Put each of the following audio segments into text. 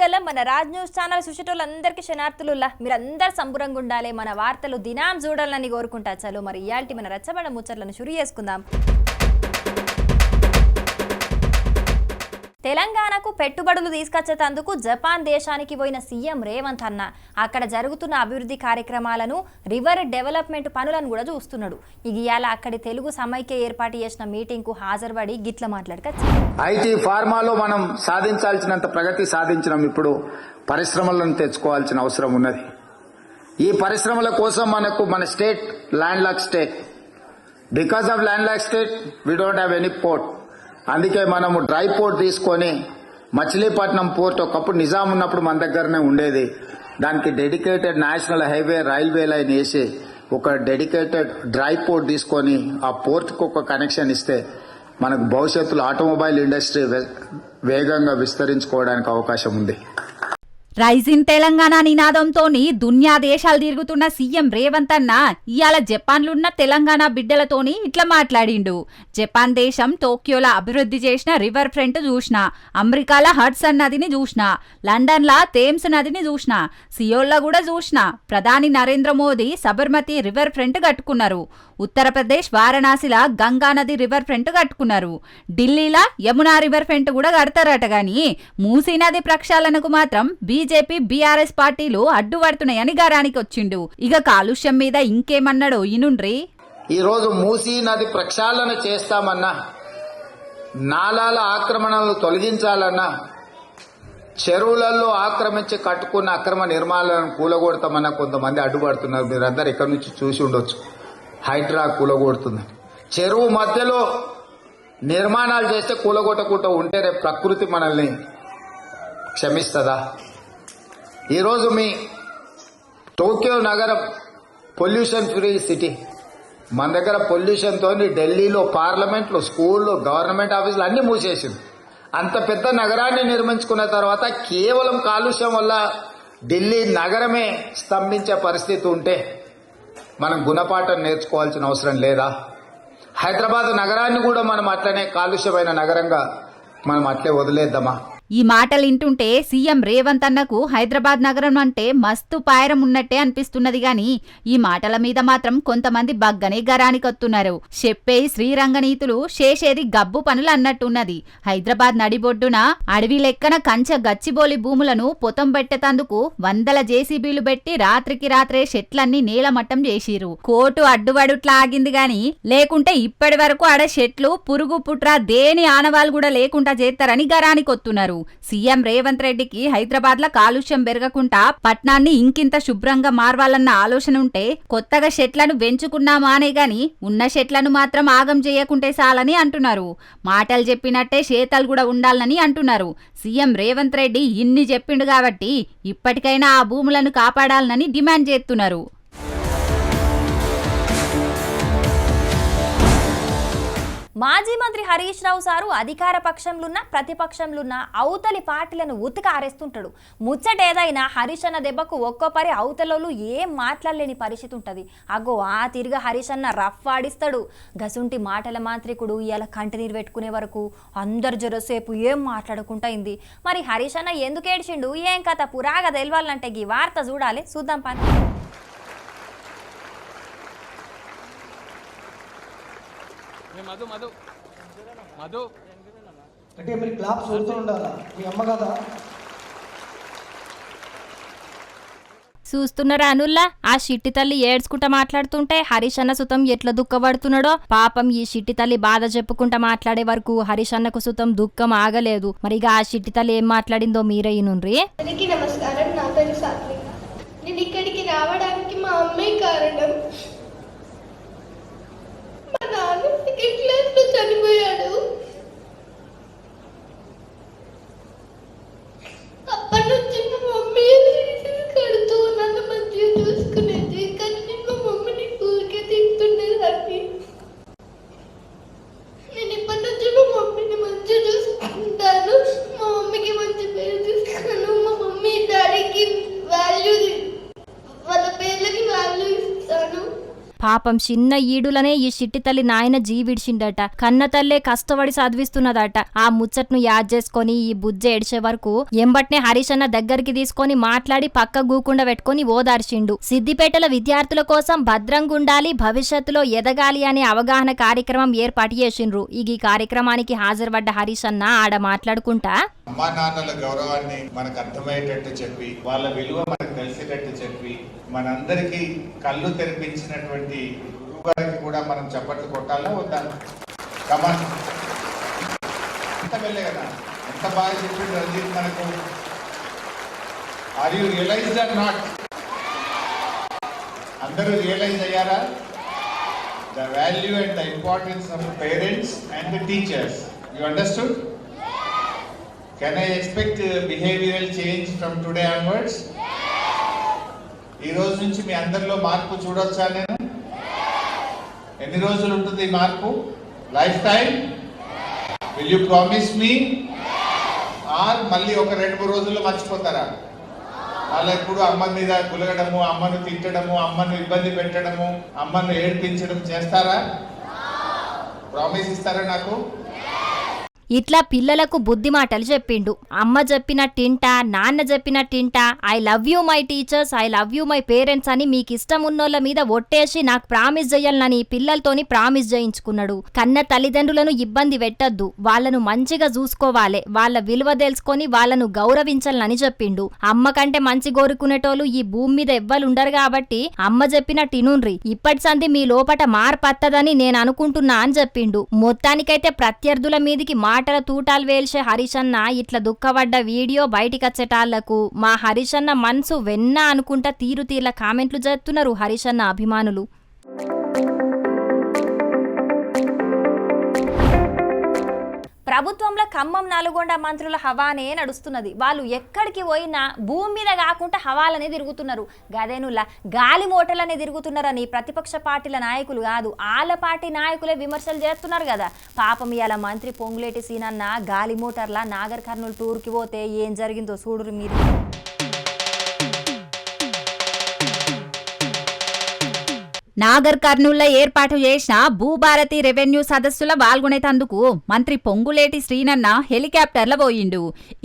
గల మన Raj news channel చూసేటోళ్ళందరికీ శనార్థులుల్లా మీరందరు సంబురంగా ఉండాలి. మన వార్తలు దినాం చూడాలని కోరుకుంటా. చలో మరి ఇయాల్టి మన రచ్చబడ ముచ్చట్లను షురు చేసుకుందాం. తెలంగాణకు పెట్టుబడులు తీసుకొచ్చేటందుకు జపాన్ దేశానికి పోయిన సీఎం రేవంత్ అన్న. అక్కడ జరుగుతున్న అభివృద్ధి కార్యక్రమాలను రివర్ డెవలప్మెంట్ పనులను కూడా చూస్తున్నాడు. ఇక ఇవాళ అక్కడి తెలుగు సమైక్య ఏర్పాటు చేసిన మీటింగ్కు హాజరుపడి గిట్ల మాట్లాడక ఐటీ ఫార్మాలో మనం సాధించాల్సినంత ప్రగతి సాధించడం ఇప్పుడు. పరిశ్రమలను తెచ్చుకోవాల్సిన అవసరం ఉన్నది. ఈ పరిశ్రమల కోసం మనకు మన state land lock state. Because of land lock state we don't have any port అందుకే మనము డ్రై పోర్ట్ తీసుకొని మచిలీపట్నం పోర్ట్ ఒకప్పుడు నిజాం ఉన్నప్పుడు మన దగ్గరనే ఉండేది. దానికి dedicated national highway railway line వేసి ఒక డెడికేటెడ్ డ్రై పోర్ట్ తీసుకొని ఆ పోర్ట్కు ఒక కనెక్షన్ ఇస్తే మనకు భవిష్యత్తులో ఆటోమొబైల్ ఇండస్ట్రీ వే- వేగంగా విస్తరించుకోవడానికి అవకాశం ఉంది. రైజిన్ తెలంగాణ నినాదంతోని దునియా దేశాలు తిరుగుతున్న సీఎం రేవంత్ అన్న ఇవాళ జపాన్లున్న తెలంగాణ బిడ్డలతోని ఇట్లా మాట్లాడిండు. జపాన్ దేశం టోక్యోలో అభివృద్ధి చేసిన రివర్ ఫ్రంట్ చూసిన అమెరికాల హడ్సన్ నదిని చూసిన లండన్లా థేమ్స్ నదిని చూసిన సియోల్లో కూడా చూసిన ప్రధాని నరేంద్ర మోదీ సబర్మతి రివర్ ఫ్రంట్ కట్టుకున్నారు. ఉత్తరప్రదేశ్ వారణాసిలా గంగా నది రివర్ ఫ్రంట్ కట్టుకున్నారు. ఢిల్లీలా యమునా రివర్ ఫ్రంట్ కూడా కడతారట గాని మూసీ నది ప్రక్షాళనకు మాత్రం బీజేపీ బీఆర్ఎస్ పార్టీలు అడ్డుపడుతున్నాయని గారానికి వచ్చిండు. ఇక కాలుష్యం మీద ఇంకేమన్నాడో ఇనుండ్రి? ఈ రోజు మూసీ నది ప్రక్షాళన చేస్తామన్నా నాలాల ఆక్రమణలు తొలగించాలన్నా చెరువులలో ఆక్రమించి కట్టుకున్న అక్రమ నిర్మాణాలను కూలగొడతామన్నా కొంతమంది అడ్డుపడుతున్నారు. మీరందరూ ఇక్కడి నుంచి చూసి ఉండొచ్చు. హైడ్రా కూలగొడుతుంది. చెరువు మధ్యలో నిర్మాణాలు చేస్తే కూలగొట్టకుండా ఉంటే రేపు ప్రకృతి మనల్ని క్షమిస్తుందా? ఈరోజు మీ టోక్యో నగరం పొల్యూషన్ ఫ్రీ సిటీ. మన దగ్గర పొల్యూషన్తో ఢిల్లీలో పార్లమెంట్లు స్కూళ్ళు గవర్నమెంట్ ఆఫీసులు అన్ని మూసేసింది. అంత పెద్ద నగరాన్ని నిర్మించుకున్న తర్వాత కేవలం కాలుష్యం వల్ల ఢిల్లీ నగరమే స్తంభించే పరిస్థితి ఉంటే మనం గుణపాఠం నేర్చుకోవాల్సిన అవసరం లేదా? హైదరాబాద్ నగరాన్ని కూడా మనం అట్లనే కాలుష్యమైన నగరంగా మనం అట్లే వదిలేద్దామా? ఈ మాటలు వింటుంటే సీఎం రేవంత్ అన్నకు హైదరాబాద్ నగరం అంటే మస్తు పాయరం ఉన్నట్టే అనిపిస్తున్నది గాని ఈ మాటల మీద మాత్రం కొంతమంది బగ్గనే గరానికొత్తున్నారు. చెప్పే శ్రీరంగనీతులు చేసేది గబ్బు పనులు అన్నట్టున్నది. హైదరాబాద్ నడిబొడ్డున అడవి లెక్కన కంచె గచ్చిబోలి భూములను పొతం పెట్టేతందుకు వందల జేసీబీలు పెట్టి రాత్రికి రాత్రే చెట్లన్నీ నీలమట్టం చేసిరు కోర్టు అడ్డువడుట్లా ఆగింది గాని లేకుంటే ఇప్పటి వరకు ఆడ చెట్లు పురుగు పుట్రా దేని ఆనవాళ్ళు కూడా లేకుండా చేస్తారని గరానికొత్తున్నారు. సీఎం రేవంత్ రెడ్డికి హైదరాబాద్లో కాలుష్యం పెరగకుండా పట్నాన్ని ఇంకింత శుభ్రంగా మార్వాలన్న ఆలోచన ఉంటే కొత్తగా షెట్లను పెంచుకున్నామా అనే గాని ఉన్న షెట్లను మాత్రం ఆగం చేయకుంటే చాలని అంటున్నారు. మాటలు చెప్పినట్టే చేతలు కూడా ఉండాలని అంటున్నారు. సీఎం రేవంత్ రెడ్డి ఇన్ని చెప్పిండు కాబట్టి ఇప్పటికైనా ఆ భూములను కాపాడాలని డిమాండ్ చేస్తున్నారు. మాజీ మంత్రి హరీష్ రావు సారు అధికార పక్షంలున్న ప్రతిపక్షంలున్న అవతలి పార్టీలను ఉతిక ఆరేస్తుంటాడు. ముచ్చట ఏదైనా హరీష్ అన్న దెబ్బకు ఒక్కో పరి అవతలలో ఏం మాట్లాడలేని పరిస్థితి ఉంటుంది. అగో ఆ తిరిగి హరీష్ అన్న రఫ్ ఆడిస్తాడు. గసుంటి మాటల మాంత్రికుడు ఇలా కంటినీరు పెట్టుకునే వరకు అందరు జరసేపు ఏం మాట్లాడకుండా అయింది. మరి హరీష్ అన్న ఎందుకు ఏడ్చిండు? ఏం కథ? పురాగా తెలవాలంటే ఈ వార్త చూడాలి. చూద్దాం పని. మధు మధు. మధు. అంటే మీరు క్లాప్స్ కొడుతూ ఉండాలా? మీ అమ్మ కదా? చూస్తున్నారా అనుల్లా? ఆ షిట్టి తల్లి ఏడ్చుకుంటా మాట్లాడుతుంటే హరీష్ అన్న సుతం ఎట్లా దుఃఖపడుతున్నాడో? పాపం ఈ షిట్టి తల్లి బాధ చెప్పుకుంటా మాట్లాడే వరకు హరీష్ అన్నకు సుతం దుఃఖం ఆగలేదు. మరి ఇక ఆ షిట్టి తల్లి ఏం మాట్లాడిందో మీరే ఇనుండ్రి. నమస్కారం. నా పేరు సాత్విక. నేను ఇక్కడికి రావడానికి మా అమ్మే కారణం మా నాన్న సెకండ్ క్లాస్లో చనిపోయాడు అప్పటి నుంచి మా మమ్మీ కడుతూ నన్ను మంచిగా చూసుకునేది కానీ నేను ఇప్పటి నుంచి మా మమ్మీని మంచి చూసుకుంటాను మా మమ్మీకి మంచి పేరు తీస్తాను మా మమ్మీ డాడీకి వాల్యూ వాళ్ళ పేర్లకి వాల్యూ ఇస్తాను పాపం చిన్న ఈడులనే ఈ చిట్టి తల్లి నాయన జీవిడిచిండట కన్న తల్లే కష్టపడి చదివిస్తున్నదట ఆ ముచ్చట్ను యాద్ చేసుకొని ఈ బుజ్జ ఏడిచే వరకు ఎంబట్నే హరీష్ అన్న దగ్గరికి తీసుకొని మాట్లాడి పక్క గూకుండా పెట్టుకొని ఓదార్చిండు. సిద్దిపేటలో విద్యార్థుల కోసం భద్రంగా ఉండాలి భవిష్యత్తులో ఎదగాలి అనే అవగాహన కార్యక్రమం ఏర్పాటు చేసిండ్రు. ఈ ఈ కార్యక్రమానికి హాజరుపడ్డ హరీష్ అన్న ఆడ మాట్లాడుకుంటా. అమ్మా నాన్నల గౌరవాన్ని మనకు అర్థమయ్యేటట్టు చెప్పి వాళ్ళ విలువ మనకు తెలిసేటట్టు చెప్పి మనందరికీ కళ్ళు తెరిపించినటువంటి గురువు గారికి కూడా మనం చప్పట్లు కొట్టాలా వద్దా? కమన్ ఎంత వెళ్ళే కదా? ఎంత బాగా చెప్పిండు రంజిత్ మనకు? Are you realise or not అందరూ రియలైజ్ అయ్యారా? The value and the importance of parents and the teachers you understood can I expect behavioural change from today onwards ఈ రోజు నుంచి మీ అందరిలో మార్పు చూడొచ్చా ఎన్ని రోజులు ఉంటుంది ఈ మార్పు? Life time will you promise me or మళ్ళీ ఒక రెండు మూడు రోజుల్లో మర్చిపోతారా? అలా ఎప్పుడు అమ్మ మీద గులగడము అమ్మను తిట్టడము అమ్మను ఇబ్బంది పెట్టడము అమ్మను ఏడ్పించడం చేస్తారా? ప్రామిస్ ఇస్తారా నాకు? ఇట్లా పిల్లలకు బుద్ధి మాటలు చెప్పిండు. అమ్మ చెప్పిన చెప్పినట్టింటా నాన్న చెప్పిన చెప్పినట్టింటా I love you my teachers I love you my parents అని మీకు ఇష్టం ఉన్నోళ్ళ మీద ఒట్టేసి నాకు ప్రామిస్ చేయాలని పిల్లలతోని ప్రామిస్ చేయించుకున్నాడు. కన్న తల్లిదండ్రులను ఇబ్బంది పెట్టద్దు. వాళ్ళను మంచిగా చూసుకోవాలి. వాళ్ళ విలువ తెలుసుకొని వాళ్ళను గౌరవించాలని చెప్పిండు. అమ్మ కంటే మంచి కోరుకునేటోళ్ళు ఈ భూమి మీద ఎవ్వరుండరు కాబట్టి అమ్మ చెప్పిన టినున్రి ఇప్పటి సంది మీ లోపట మార్పత్తదని నేను అనుకుంటున్నా అని చెప్పిండు. మొత్తానికైతే ప్రత్యర్థుల మీదికి మాటల తూటాలు వేల్చే హరిషన్న ఇట్లా దుఃఖపడ్డ వీడియో బయటికచ్చేటాళ్ళకు. మా హరిషన్న మనసు వెన్న అనుకుంటా తీరు తీర్ల కామెంట్లు చేస్తున్నారు హరిషన్న అభిమానులు. ప్రభుత్వంలో ఖమ్మం నల్గొండ మంత్రుల హవానే నడుస్తున్నది. వాళ్ళు ఎక్కడికి పోయినా భూమి మీద కాకుండా హవాలనే తిరుగుతున్నారు. గదేనులా గాలి మోటలనే తిరుగుతున్నారని ప్రతిపక్ష పార్టీల నాయకులు కాదు ఆల పార్టీ నాయకులే విమర్శలు చేస్తున్నారు కదా. పాపం ఇవాళ మంత్రి పొంగులేటి సీనన్న గాలి మోటార్ల నాగర్ కర్నూలు టూర్కి పోతే ఏం జరిగిందో చూడరు మీరు. నాగర్ కర్నూల్లో ఏర్పాటు చేసిన భూభారతి రెవెన్యూ సదస్సుల పాల్గొనేటందుకు మంత్రి పొంగులేటి శ్రీనన్న హెలికాప్టర్ల పోయిండు.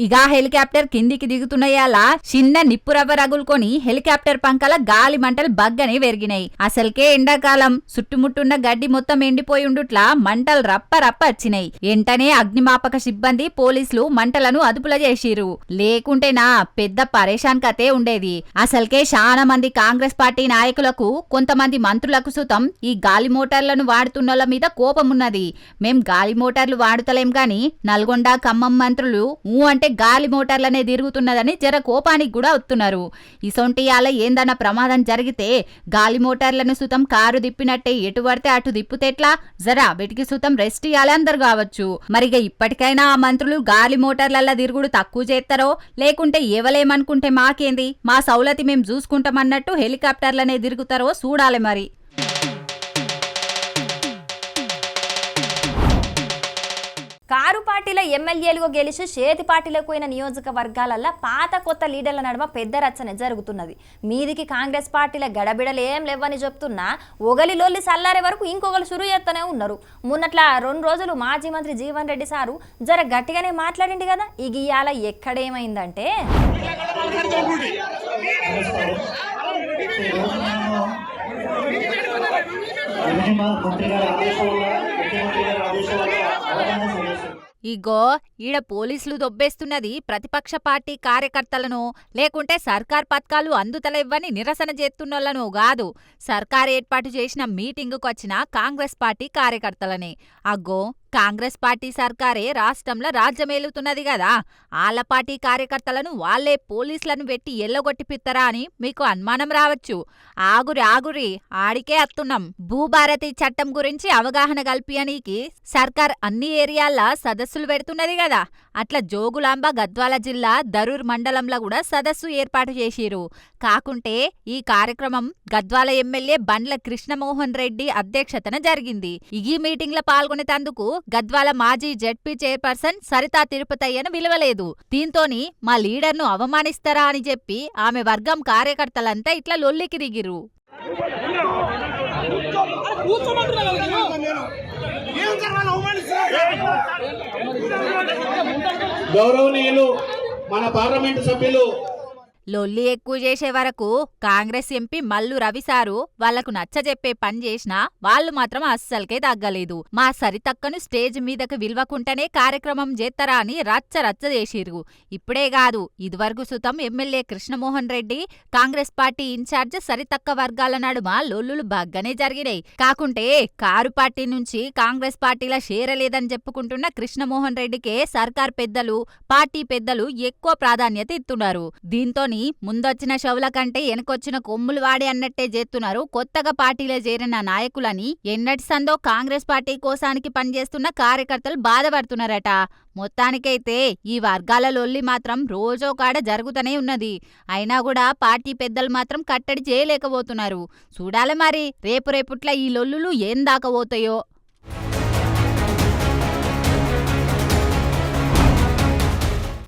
ఇక హెలికాప్టర్ కిందికి దిగుతున్నాయాల చిన్న నిప్పురవ్వ రగులుకొని హెలికాప్టర్ పంకల గాలి మంటలు బగ్గనే వెరిగినాయి. అసలుకే ఎండాకాలం. చుట్టుముట్టున్న గడ్డి మొత్తం ఎండిపోయి ఉండుట్లా మంటలు రప్ప రప్ప వచ్చినాయి. వెంటనే అగ్నిమాపక సిబ్బంది పోలీసులు మంటలను అదుపుల చేసిరు లేకుంటేనా పెద్ద పరేషాన్ కతే ఉండేది. అసలుకే చాలా మంది కాంగ్రెస్ పార్టీ నాయకులకు కొంతమంది మంత్రి మంత్రులకు సుతం. ఈ గాలి మోటార్లను వాడుతున్నోళ్ళ మీద కోపమున్నది. మేం గాలి మోటార్లు వాడుతలేం గాని నల్గొండ ఖమ్మం మంత్రులు ఊ అంటే గాలి మోటార్లనే తిరుగుతున్నదని జర కోపానికి కూడా వస్తున్నారు ఇసొంటి యాల ఏందన్న ప్రమాదం జరిగితే గాలి మోటార్లను సుతం కారు దిప్పినట్టే ఎటు పడితే అటు తిప్పుతేట్లా జరా వీటికి సుతం రెస్ట్ ఇయ్యాలి అందరు కావచ్చు. మరిగ ఇప్పటికైనా ఆ మంత్రులు గాలి మోటార్లల్లా తిరుగుడు తక్కువ చేస్తారో లేకుంటే ఎవలేమనుకుంటే మాకేంది? మా సౌలతి మేం చూసుకుంటామన్నట్టు హెలికాప్టర్లనే తిరుగుతారో చూడాలి మరి. కారు పార్టీల ఎమ్మెల్యేలుగా గెలిచి చేతి పార్టీలకు పోయిన నియోజకవర్గాలల్లో పాత కొత్త లీడర్ల నడుమ పెద్ద రచన జరుగుతున్నది. మీదికి కాంగ్రెస్ పార్టీల గడబిడలు ఏం లేవని చెప్తున్నా ఒగలి లొల్లి సల్లారే వరకు ఇంకొకరు షురు చేస్తూనే ఉన్నారు. మొన్నట్లా రెండు రోజులు మాజీ మంత్రి జీవన్ రెడ్డి సారు జర గట్టిగానే మాట్లాడింది కదా ఇక ఇవాళ ఎక్కడేమైందంటే? రెవెన్యూ మంత్రి గారి ఆదేశం వల్ల ముఖ్యమంత్రి గారి ఆదేశం వల్ల అవగాహన ఇగో ఈడ పోలీసులు దొబ్బేస్తున్నది ప్రతిపక్ష పార్టీ కార్యకర్తలను లేకుంటే సర్కార్ పథకాలు అందుతలేవని నిరసన చేస్తున్నోళ్ళను కాదు. సర్కార్ ఏర్పాటు చేసిన మీటింగుకు వచ్చిన కాంగ్రెస్ పార్టీ కార్యకర్తలనే. అగ్గో కాంగ్రెస్ పార్టీ సర్కారే రాష్ట్రంలో రాజ్యమేలుతున్నది గదా, ఆళ్ళ పార్టీ కార్యకర్తలను వాళ్ళే పోలీసులను పెట్టి ఎల్లగొట్టిపిత్తరా అని మీకు అనుమానం రావచ్చు. ఆగురి ఆగురి ఆడికే అత్తున్నాం. భూభారతి చట్టం గురించి అవగాహన కల్పియనీకి సర్కార్ అన్ని ఏరియాల్లో సదస్సులు పెడుతున్నది గదా. అట్లా జోగులాంబ గద్వాల జిల్లా దరూర్ మండలంలో కూడా సదస్సు ఏర్పాటు చేసిరు కాకుంటే ఈ కార్యక్రమం Gadwal M L A Bandla Krishnamohan Reddy అధ్యక్షతన జరిగింది. ఈ మీటింగ్ల లో పాల్గొనేందుకు గద్వాల మాజీ జెడ్పీ చైర్పర్సన్ సరితా తిరుపతయ్యను విలువలేదు. దీంతోని మా లీడర్ను అవమానిస్తారా అని చెప్పి ఆమె వర్గం కార్యకర్తలంతా ఇట్లా లొల్లికి దిగిరు గౌరవనీయులు మన పార్లమెంటు సభ్యులు లొల్లి ఎక్కువ చేసే వరకు కాంగ్రెస్ ఎంపీ మల్లు రవిసారు వాళ్ళకు నచ్చజెప్పే పని చేసినా వాళ్ళు మాత్రం అస్సలకే తగ్గలేదు. మా సరితక్కను స్టేజ్ మీదకు విల్వకుంటేనే కార్యక్రమం చేస్తారా అని రచ్చ రచ్చ చేసిర్రు. ఇప్పుడే కాదు ఇదివరకు సుతం MLA Krishnamohan Reddy Congress party in-charge సరితక్క వర్గాల నడుమ లొల్లులు బాగానే జరిగినాయి. కాకుంటే కారు పార్టీ నుంచి కాంగ్రెస్ పార్టీలా చేరలేదని చెప్పుకుంటున్న కృష్ణమోహన్ రెడ్డికే సర్కార్ పెద్దలు పార్టీ పెద్దలు ఎక్కువ ప్రాధాన్యత ఇస్తున్నారు దీంతోని ముందొచ్చిన షవుల కంటే వెనకొచ్చిన కొమ్ములు వాడే అన్నట్టే చేస్తున్నారు. కొత్తగా పార్టీలో చేరిన నాయకులని ఎన్నటి సందో కాంగ్రెస్ పార్టీ కోసానికి పనిచేస్తున్న కార్యకర్తలు బాధపడుతున్నారట. మొత్తానికైతే ఈ వర్గాల లొల్లి మాత్రం రోజో కాడ జరుగుతూనే ఉన్నది. అయినా కూడా పార్టీ పెద్దలు మాత్రం కట్టడి చేయలేకపోతున్నారు. చూడాలి మరి రేపు రేపుట్ల ఈ లొల్లులు ఏం దాకా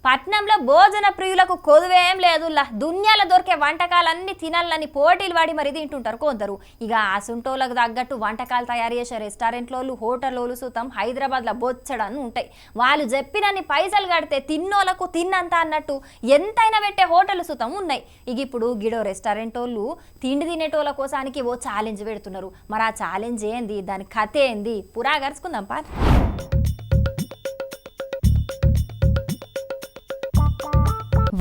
పట్నంలో భోజన ప్రియులకు కొదువేం లేదు. దున్యాల దొరికే వంటకాలన్నీ తినాలని పోటీలు వాడి మరి తింటుంటారు కొందరు. ఇక ఆ తగ్గట్టు వంటకాలు తయారు చేసే రెస్టారెంట్లోళ్ళు హోటల్లోళ్ళు సుతం హైదరాబాద్లో బొచ్చడని ఉంటాయి. వాళ్ళు చెప్పినన్ని పైసలు కడితే తిన్నోళ్ళకు తిన్నంత అన్నట్టు ఎంతైనా పెట్టే హోటల్ సుతం ఉన్నాయి. ఇక ఇప్పుడు గిడో రెస్టారెంట్ వాళ్ళు తిండి తినేటోళ్ళ కోసానికి ఓ ఛాలెంజ్ పెడుతున్నారు. మరి ఆ ఛాలెంజ్ ఏంది? దాని కథ ఏంది? పురా గరుచుకుందాం పా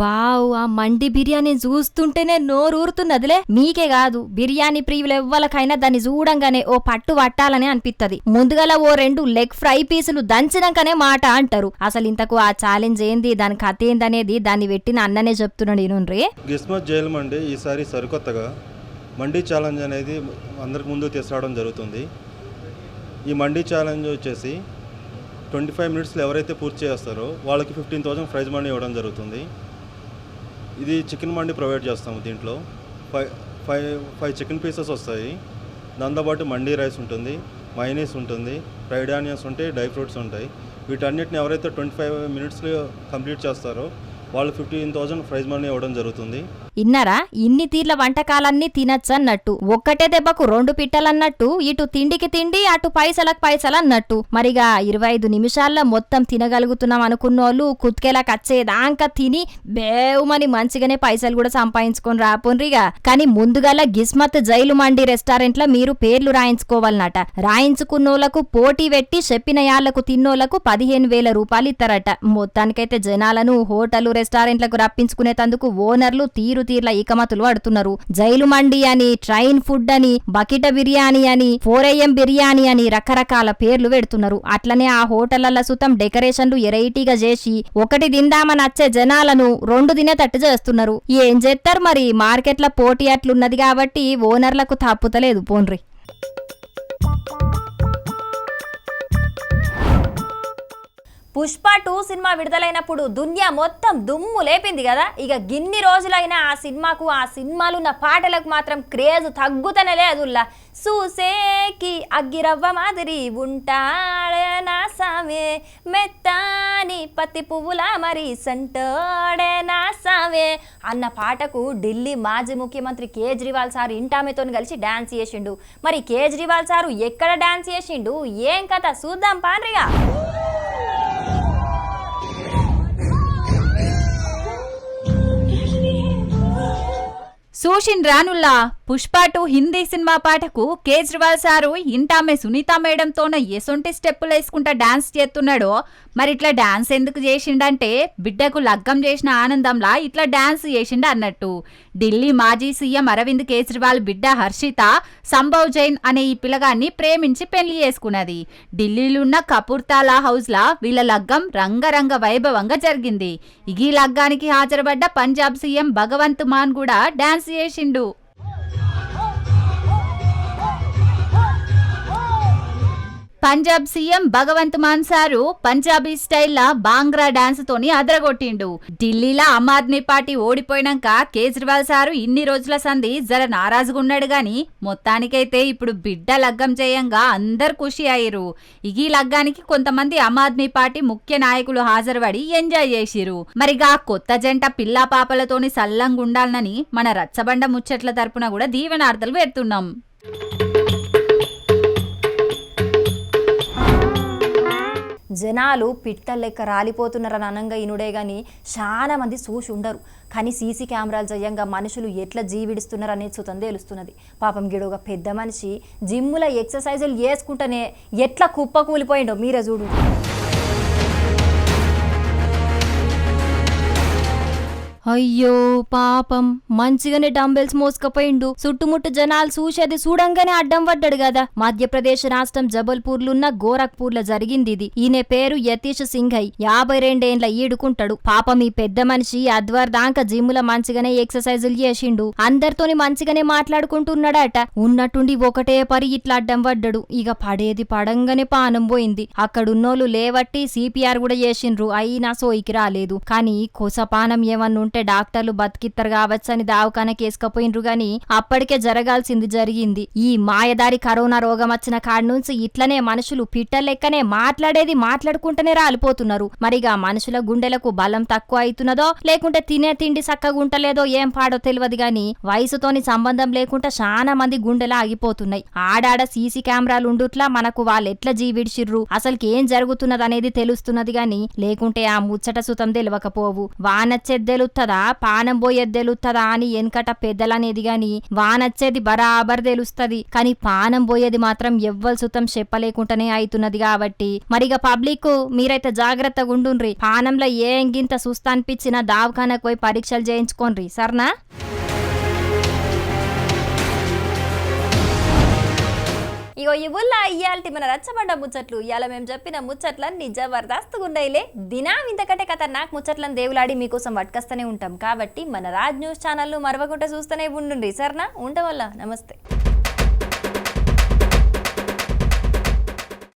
వావ్ ఆ మండి బిర్యానీ చూస్తుంటేనే నోరూరుతున్నదిలే. మీకే కాదు బిర్యానీ ప్రియులు ఎవ్వలకైనా దాన్ని చూడంగానే ఓ పట్టు పట్టాలని అనిపిస్తుంది ముందుగల ఓ రెండు లెగ్ ఫ్రై పీసులు దంచినాకనే మాట అంటారు. అసలు ఇంతకు ఆ ఛాలెంజ్ ఏంది దాని కథ ఏందనేది దాన్ని పెట్టిన అన్ననే చెప్తున్నాడు ఈనుండ్రి. రే జైలు జైలమండి ఈసారి సరికొత్తగా. మండీ ఛాలెంజ్ అనేది అందరికి ముందు తీసుకురావడం జరుగుతుంది. ఈ మండీ ఛాలెంజ్ వచ్చేసి ట్వంటీ ఫైవ్ మినిట్స్లో ఎవరైతే పూర్తి చేస్తారో వాళ్ళకి ఫిఫ్టీన్ థౌసండ్ ప్రైజ్ మనీ ఇవ్వడం జరుగుతుంది. ఇది చికెన్ మండి ప్రొవైడ్ చేస్తాము దీంట్లో. Five five five chicken pieces వస్తాయి. దాంతోపాటు మండీ రైస్ ఉంటుంది మైనీస్ ఉంటుంది ఫ్రైడ్ ఆనియన్స్ ఉంటాయి డ్రై ఫ్రూట్స్ ఉంటాయి. వీటన్నిటిని ఎవరైతే ట్వంటీ ఫైవ్ మినిట్స్లో కంప్లీట్ చేస్తారో వాళ్ళు ఫిఫ్టీన్ థౌజండ్ ప్రైజ్ మనీ ఇవ్వడం జరుగుతుంది. ఇన్నరా ఇన్ని తీర్ల వంటకాలన్నీ తినచ్చన్నట్టు ఒక్కటే దెబ్బకు రెండు పిట్టలన్నట్టు ఇటు తిండికి తిండి అటు పైసలకు పైసలు అన్నట్టు మరిగా ఇరవై ఐదు నిమిషాల్లో మొత్తం తినగలుగుతున్నాం అనుకున్నోళ్ళు కుత్కెలా కచ్చేదాంక తిని బేవుమని మంచిగానే పైసలు కూడా సంపాదించుకొని రాపోన్రిగా. కానీ ముందుగల గిస్మత్ జైలు మండి రెస్టారెంట్లో మీరు పేర్లు రాయించుకోవాలన్నట. రాయించుకున్నోళ్ళకు పోటీ పెట్టి చెప్పిన యాళ్ళకు తిన్నోళ్ళకు పదిహేను వేల రూపాయలు ఇస్తారట మొత్తానికైతే జనాలను హోటల్ రెస్టారెంట్లకు రప్పించుకునేటందుకు ఓనర్లు తీరు తీర్ల ఇకమతులు అడుతున్నారు జైలు మండి అని ట్రైన్ ఫుడ్ అని బకిట బిర్యానీ అని ఫోర్ బిర్యానీ అని రకరకాల పేర్లు పెడుతున్నారు. అట్లనే ఆ హోటళ్ళ సుతం డెకరేషన్లు ఎరైటీగా చేసి ఒకటి తిందామని వచ్చే జనాలను రెండు తినేటట్టు చేస్తున్నారు. ఏం చేస్తారు మరి? మార్కెట్ల పోటీ అట్లున్నది కాబట్టి ఓనర్లకు తప్పుతలేదు పోన్రి. పుష్ప టూ సినిమా విడుదలైనప్పుడు దునియా మొత్తం దుమ్ము లేపింది కదా. ఇక గిన్ని రోజులైనా ఆ సినిమాకు ఆ సినిమాలు ఉన్న పాటలకు మాత్రం క్రేజ్ తగ్గుతనే లేదుల్లా చూసేకి అగ్గిరవ్వ మాదిరి ఉంటాడే నా సామే. మెత్తాని పత్తి పువ్వుల మరి సంటోడే నా సామే. అన్న పాటకు ఢిల్లీ మాజీ ముఖ్యమంత్రి కేజ్రీవాల్ సార్ ఇంటామెతో కలిసి డాన్స్ చేసిండు. మరి కేజ్రీవాల్ సారు ఎక్కడ డాన్స్ చేసిండు? ఏం కథ? చూద్దాం పాండ్రిగా. సూషిన్ రానుల్లా పుష్ప టూ హిందీ సినిమా పాటకు కేజ్రీవాల్ సారు ఇంటామె సునీత మేడంతోన ఎసొంటి స్టెప్పులు వేసుకుంటా డాన్స్ చేస్తున్నాడో మరి ఇట్లా డాన్స్ ఎందుకు చేసిండంటే బిడ్డకు లగ్గం చేసిన ఆనందంలా ఇట్లా డాన్స్ చేసిండ అన్నట్టు. ఢిల్లీ మాజీ సీఎం అరవింద్ కేజ్రీవాల్ బిడ్డ హర్షిత సంభవ్ జైన్ అనే ఈ పిల్లగాన్ని ప్రేమించి పెళ్ళి చేసుకున్నది. ఢిల్లీలున్న కపూర్తాలా హౌస్లా వీళ్ళ లగ్గం రంగరంగ వైభవంగా జరిగింది. ఈ లగ్గానికి హాజరుపడ్డ పంజాబ్ సీఎం భగవంత్ మాన్ కూడా డాన్స్ చేసిండు. పంజాబ్ సీఎం భగవంత్ మాన్ సారు పంజాబీ స్టైల్లా బాంగ్రా డాన్స్ తోని అదరగొట్టిండు. ఢిల్లీలో ఆమ్ ఆద్మీ పార్టీ ఓడిపోయినాక కేజ్రీవాల్ సారు ఇన్ని రోజుల సంధి జర నారాజుగున్నాడు గాని మొత్తానికైతే ఇప్పుడు బిడ్డ లగ్గం చేయంగా అందరు ఖుషి అయ్యారు ఈ లగ్గానికి కొంతమంది ఆమ్ ఆద్మీ పార్టీ ముఖ్య నాయకులు హాజరుపడి ఎంజాయ్ చేసిరు మరిగా కొత్త జంట పిల్లా పాపలతోని సల్లంగుండాలని మన రచ్చబండ ముచ్చట్ల తరపున కూడా దీవెనార్థలు పెడుతున్నాం జనాలు పిట్ట లెక్క రాలిపోతున్నారని అనంగా ఇనుడే కానీ చాలా మంది చూసి ఉండరు. కానీ సీసీ కెమెరాలు జయంగా మనుషులు ఎట్లా జీవిడిస్తున్నారు అనేది సుతం తెలుస్తున్నది. పాపం గిడొక పెద్ద మనిషి జిమ్ముల ఎక్సర్సైజులు చేసుకుంటేనే ఎట్లా కుప్ప కూలిపోయిండో మీరే చూడు. అయ్యో పాపం. మంచిగానే డంబెల్స్ మోసుకపోయిండు. చుట్టుముట్టు జనాలు చూసేది చూడంగానే అడ్డం పడ్డాడు కదా. మధ్యప్రదేశ్ రాష్ట్రం జబల్పూర్లున్న గోరఖ్పూర్లో జరిగింది ఇది. ఈయన పేరు యతీష్ సింఘయ్ యాభై రెండేండ్ల ఈడుకుంటాడు. పాపం ఈ పెద్ద మనిషి అద్వార్ దాకా జిమ్ముల మంచిగానే ఎక్సర్సైజులు చేసిండు. అందరితోని మంచిగానే మాట్లాడుకుంటున్నాడట. ఉన్నట్టుండి ఒకటే పరి ఇట్లా అడ్డం పడ్డాడు. ఇక పడేది పడంగానే పానం పోయింది. అక్కడున్నోళ్ళు లేవట్టి సిపిఆర్ కూడా చేసిండ్రు. అయినా సోయికి రాలేదు. కానీ కొసపానం ఏమన్నా ఉంటే డాక్టర్లు బతికిత్తరు కావచ్చని దావకానకి వేసుకపోయినరు గాని అప్పటికే జరగాల్సింది జరిగింది. ఈ మాయదారి కరోనా రోగం వచ్చిన కాడి నుంచి ఇట్లనే మనుషులు పిట్ట లెక్కనే మాట్లాడేది మాట్లాడుకుంటేనే రాలిపోతున్నారు. మరిగా మనుషుల గుండెలకు బలం తక్కువ అవుతున్నదో లేకుంటే తినే తిండి సక్కగుంటలేదో ఏం పాడో తెలియదు గాని వయసుతోని సంబంధం లేకుండా చాలా మంది గుండెలా ఆగిపోతున్నాయి. ఆడాడ సీసీ కెమెరాలు ఉండుట్లా మనకు వాళ్ళు ఎట్లా జీవిడిచిర్రు? అసలుకి ఏం జరుగుతున్నదనేది తెలుస్తున్నది గాని లేకుంటే ఆ ముచ్చట సుతం తెలియకపోవు వానచ్చేది తెలుస్తుందా? పానం పోయేది తెలుస్తుందా అని వెనకట పెద్దలనేది గాని వానచ్చేది బరాబర్ తెలుస్తుంది. కానీ పానం పోయేది మాత్రం ఎవ్వరు సుతం చెప్పలేకుండానే అవుతున్నది కాబట్టి. మరిగా పబ్లిక్ మీరైతే జాగ్రత్తగా ఉండుండ్రి. పానంలో ఏ ఎంగింత సుస్త అనిపించినా దావఖానకు పోయి పరీక్షలు చేయించుకోండి సర్నా? ఇగో ఇవుల్లా ఇయ్యాల్టి మన రచ్చబండ ముచ్చట్లు ఇవాళ మేము చెప్పిన ముచ్చట్లన్నీ జబర్దస్తుగా ఉండయిలే దినం ఇంతకంటే కథ నాకు ముచ్చట్లను దేవులాడి మీకోసం పట్టుకొస్తూనే ఉంటాం. కాబట్టి మన రాజ్ న్యూస్ ఛానల్ను మరవకుండా చూస్తూనే ఉండుండ్రి. సరేనా? ఉండవల్ల నమస్తే.